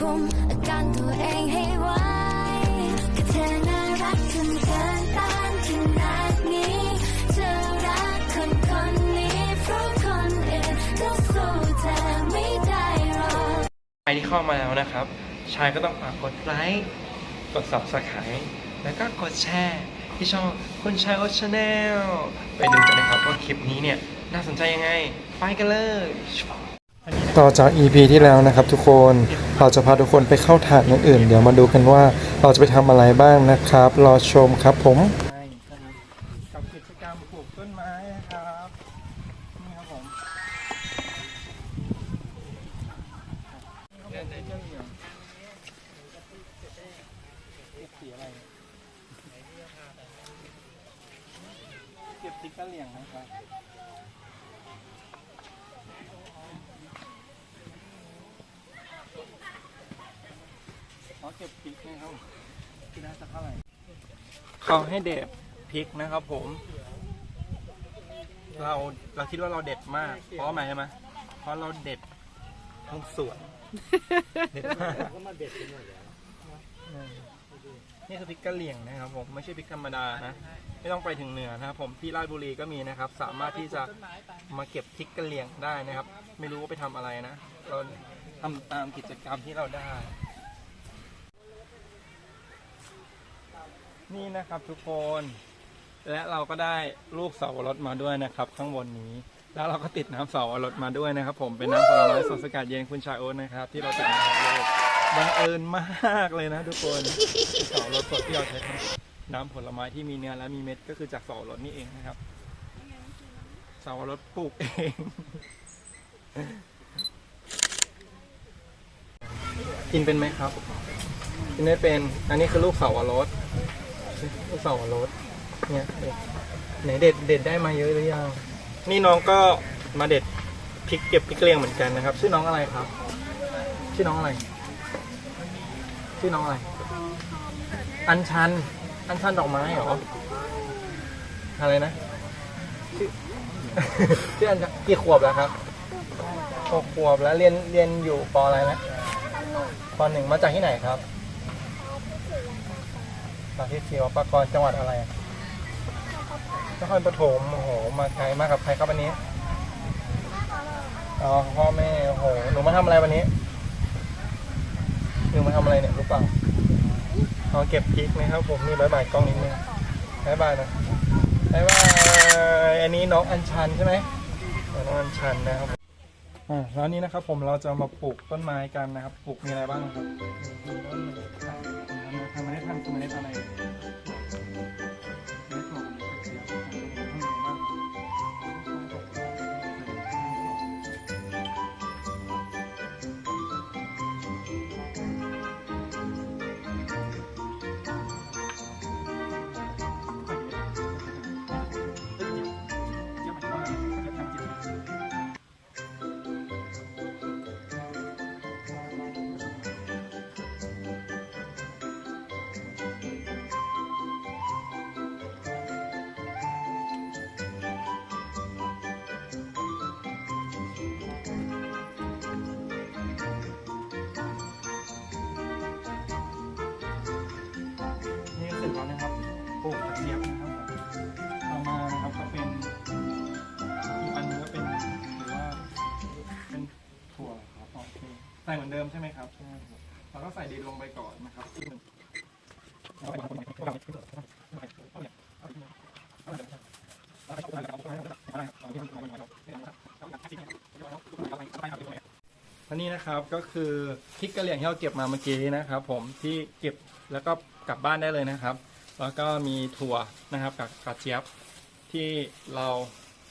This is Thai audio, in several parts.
คุมอาการตัวเองให้ไว้ก็เธอน่ารักจนเกินต้านขนาดนี้ เธอรักคนคนนี้เพราะคนอื่นก็สู้เธอไม่ได้หรอกใครที่เข้ามาแล้วนะครับ ชายก็ต้องฝากกดไลค์ กด subscribe แล้วก็กดแชร์ที่ช่องคุณชายโอชาแนลไปดูกันนะครับว่าคลิปนี้เนี่ยน่าสนใจยังไง ไปกันเลย ต่อจาก EP ที่แล้วนะครับทุกคน เราจะพาทุกคนไปเข้าฐานอย่างอื่น เดี๋ยวมาดูกันว่าเราจะไปทำอะไรบ้างนะครับ รอชมครับผมกับกิจกรรมปลูกต้นไม้นะครับนี่ครับผมเก็บสีอะไรเก็บติ๊กกะเหลี่ยงนะครับ เก็บพริกนะครับที่น่าจะเท่าไหร่เขาให้เด็ดพริกนะครับ ผม เราเราคิดว่าเราเด็ดมาก เพราะอะไรใช่ไหมเพราะเราเด็ดทั้งสวนเด็ดมากก็มาเด็ดกันหมดแล้วนี่คือพริกกะเหรี่ยงนะครับผมไม่ใช่พริกธรรมดานะไม่ต้องไปถึงเหนือนะครับผมที่ราชบุรีก็มีนะครับ สามารถที่จะมาเก็บพริกกะเหรี่ยงได้นะครับ ไม่รู้ว่าไปทำอะไรนะเราทำตามกิจกรรมที่เราได้ นี่นะครับทุกคน และเราก็ได้ลูกเสาวรสมาด้วยนะครับ ข้างบนนี้ แล้วเราก็ติดน้ำเสาวรสมาด้วยนะครับ ผมเป็นน้ำผลไม้สดสกัดเย็นคุณชายโอ๊ตนะครับ ที่เราติดมาของโลกบังเอิญมากเลยนะทุกคนเสาวรสสดที่เราใช้ทำน้ำผลไม้ที่มีเนื้อและมีเม็ดก็คือจากเสาวรสนี่เองนะครับเสาวรสปลูกเองกินเป็นไหมครับกินไม่เป็น อันนี้คือลูกเสาวรสลูกเสาวรสเนี่ยเด็ดไหนเด็ดเด็ดได้มาเยอะหรือยังนี่น้องก็มาเด็ดพริกเก็บพริกเกลียงเหมือนกันนะครับ ชื่อน้องอะไรครับ ชื่อน้องอะไร ชื่อน้องอะไร อัญชัน อัญชันดอกไม้เหรออะไรนะชื่อชื่ออัญชันกี่ขวบแล้วครับหกขวบแล้วเรียนเรียนอยู่ปออะไรนะปหนึ่งมาจากที่ไหนครับ มาที่ศิวปากรจังหวัดอะไรอนครปฐมโอ้โห มาไกลมากกับใครครับวันนี้อ๋อพ่อแม่โอ้โหหนูมาทำอะไรวันนี้หนูมาทำอะไรเนี่ยรู้เปล่าเอาเก็บพริกนะครับ ผมนี่บายบายกล้องนิดนึงบายบายนะบายบายอันนี้น้องอัญชันใช่ไหมน้องอัญชันนะครับผมอ่าแล้วนี้นะครับ ผมเราจะมาปลูกต้นไม้กันนะครับ ปลูกมีอะไรบ้างครับ ทำไมไใส่เหมือนเดิมใช่ไหมครับใช่ครับเราก็ใส่ดินลงไปก่อนนะครับอีกหนึ่งอันนี้นะครับก็คือพริกกระเหลี่ยงที่เราเก็บมาเมื่อกี้นะครับ ผมที่เก็บแล้วก็กลับบ้านได้เลยนะครับ แล้วก็มีถั่วนะครับกับกระเจี๊ยบที่เรา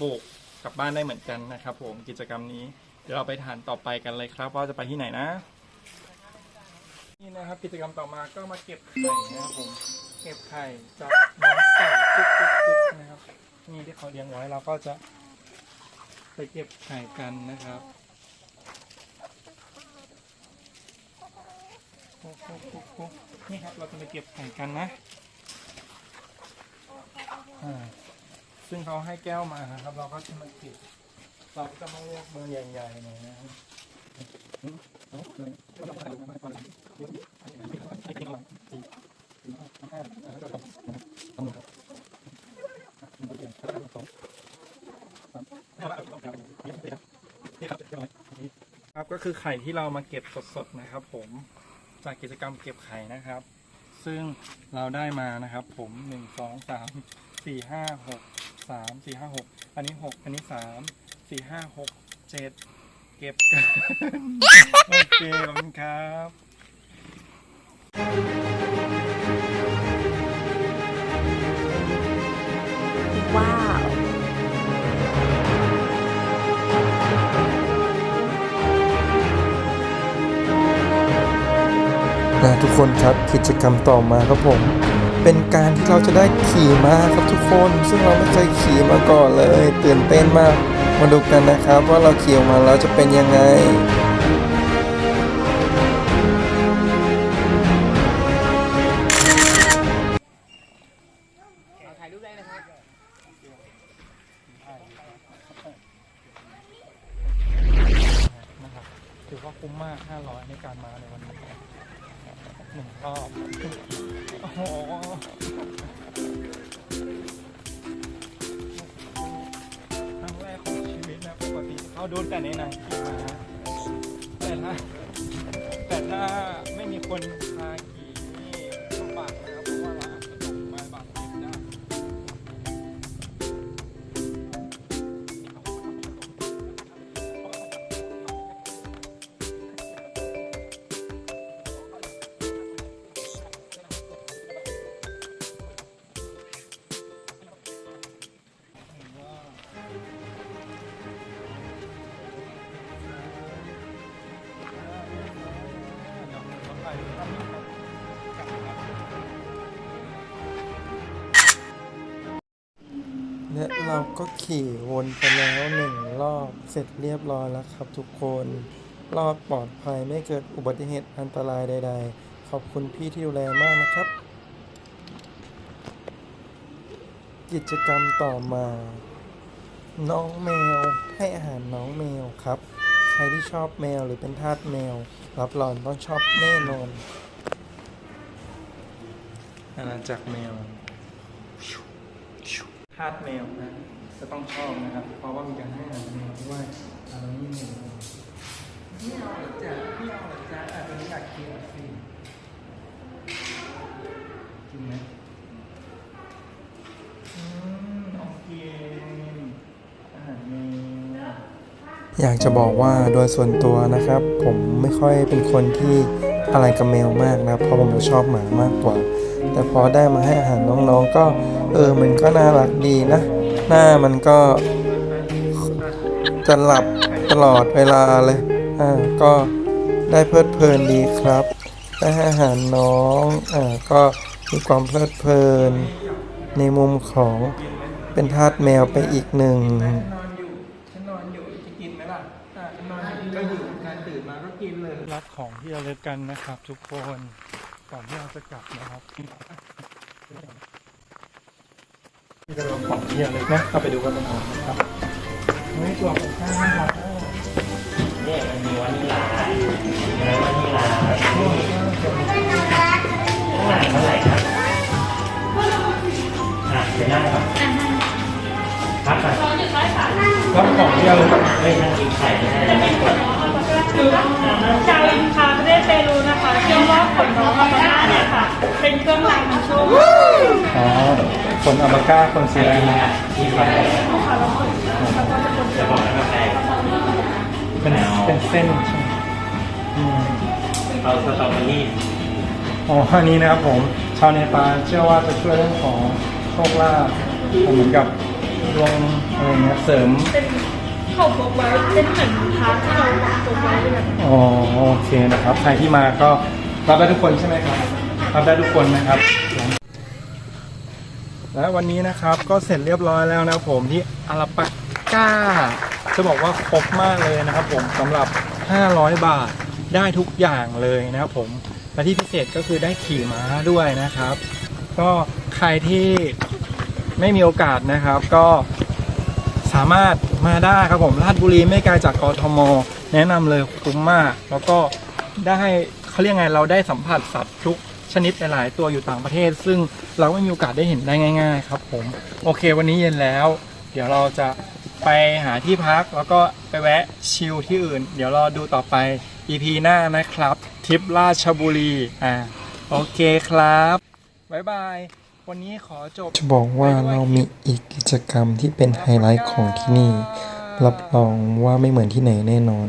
ปลูกกลับบ้านได้เหมือนกันนะครับ ผมกิจกรรมนี้ เดี๋ยวเราไปทานต่อไปกันเลยครับ ว่าจะไปที่ไหนนะ นี่นะครับกิจกรรมต่อมาก็มาเก็บไข่นะครับผมเก็บไข่จากน้องไก่ทุกทุกทุกนะครับนี่ที่เขาเลี้ยงไว้เราก็จะ ไปเก็บไข่กันนะครับโอ้โหโอ้โหนี่ครับเราจะไปเก็บไข่กันนะซึ่งเขาให้แก้วมานะครับ เราก็จะมาเก็บ เราก็จะมาเลือกเบอร์ใหญ่ๆหน่อยนะครับก็คือไข่ที่เรามาเก็บสดๆนะครับ ผมจากกิจกรรมเก็บไข่นะครับ ซึ่งเราได้มานะครับ ผมหนึ่งสองสามสี่ห้าหกสามสี่ห้าหกอันนี้หกอันนี้สาม สี่ห้าหกเจ็ดเก็บกันโอเคขอบคุณครับว้าวนะทุกคนครับกิจกรรมต่อมาครับผม เป็นการที่เราจะได้ขี่ม้าครับทุกคน ซึ่งเราไม่เคยขี่มาก่อนเลย ตื่นเต้นมาก มาดูกันนะครับว่าเราขี่ออกมาแล้วจะเป็นยังไงถือว่าคุ้มมาก 500 ในการมาในวันนี้หนึ่งรอบโอ้โห ติเขาดูแต่ในหนังขี่มาแต่ถ้าแต่ถ้าไม่มีคน เราก็ขี่วนไปแล้วหนึ่งรอบเสร็จเรียบร้อยแล้วครับทุกคน รอดปลอดภัยไม่เกิดอุบัติเหตุอันตรายใด ๆ ขอบคุณพี่ที่ดูแลมากนะครับ กิจกรรมต่อมา น้องแมวให้อาหารน้องแมวครับ ใครที่ชอบแมวหรือเป็นทาสแมว รับรองต้องชอบแน่นอนอาณาจักรแมว ทาสแมวนะจะต้องชอบนะครับ เพราะว่ามีการให้อาหารแมวด้วยอะไรนี่หนึ่งไม่เอาหรอกจ้ะไม่เอาหรอจ้ะอาจจะอยากกินสิกินไหมอืมโอเคอยากจะบอกว่าโดยส่วนตัวนะครับ ผมไม่ค่อยเป็นคนที่อะไรกับแมวมากนะเพราะผมจะชอบหมามากกว่า แต่พอได้มาให้อาหารน้องๆก็ เออมันก็น่ารักดีนะ หน้ามันก็ จะหลับตลอดเวลาเลย อ่าก็ได้เพลิดเพลินดีครับได้ให้อาหารน้อง อ่าก็มีความเพลิดเพลิน ในมุมของเป็นทาสแมวไปอีกหนึ่งนอนอยู่ฉันนอนอยู่จะกินไหมล่ะอะฉันนอนอยู่ก็อยู่การตื่นมาก็กินเลยรับของที่ระลึกกันนะครับ ทุกคนก่อนที่เราจะกลับนะครับนี่ จะรับของที่ระลึกนะเอาไปดูกันนะครับเฮ้ยตัวของข้างน่ารักอะเนี่ยมันมีวานิลาแล้ววานิลาข้างหลังเท่าไหร่ครับอะไปนั่งก่อนพักก่อนรับของที่ระลึกเฮ้ยนั่งกินไข่ไม่ได้ไม่กดชาวอินคาประ เทศเปรูนะคะเชื่อว่าผลน้องอัลปาก้าเนี่ยค่ะ เป็นเครื่องรางของโชคอ๋อคนอาบาก้าคนซีใช่แลนไหมด์อะที่เขาจะบอกแล้วก็แปลเป็นเป็นเส้นใช่ไหมอืมเอาสตรอเบอรี่อ๋ออันนี้นะครับผมชาวเนปาลเชื่อว่าจะช่วยเรื่องของโชคลาภเหมือนกับดวงอะไรเงี้ยเสริม เขาพกไว้เป็นเหมือนพาร์ทที่เราพกไว้แบบอ๋อโอเคนะครับใครที่มาก็รับได้ทุกคนใช่ไหมครับรับได้ทุกคนนะครับ และวันนี้นะครับก็เสร็จเรียบร้อยแล้วนะครับผมที่อาราปาก้า จะบอกว่าครบมากเลยนะครับผมสำหรับ 500 บาทได้ทุกอย่างเลยนะครับผมและที่พิเศษก็คือได้ขี่ม้าด้วยนะครับ ก็ใครที่ไม่มีโอกาสนะครับ ก็ สามารถมาได้ครับผมราชบุรีไม่ไกลจากกทม แนะนำเลยคุ้มมาก แล้วก็ได้เขาเรียกไงเราได้สัมผัสสัตว์ทุกชนิดหลายๆตัวอยู่ต่างประเทศ ซึ่งเราไม่มีโอกาสได้เห็นได้ง่าย ๆ ครับ ผมโอเค วันนี้เย็นแล้ว เดี๋ยวเราจะไปหาที่พักแล้วก็ไปแวะชิลที่อื่น เดี๋ยวรอดูต่อไป EP หน้านะครับทริปราชบุรีอ่าโอเคครับบ๊ายบาย วันนี้ขอจบ จะบอกว่าเรามีอีกกิจกรรมที่เป็นไฮไลท์ของที่นี่ รับรองว่าไม่เหมือนที่ไหนแน่นอน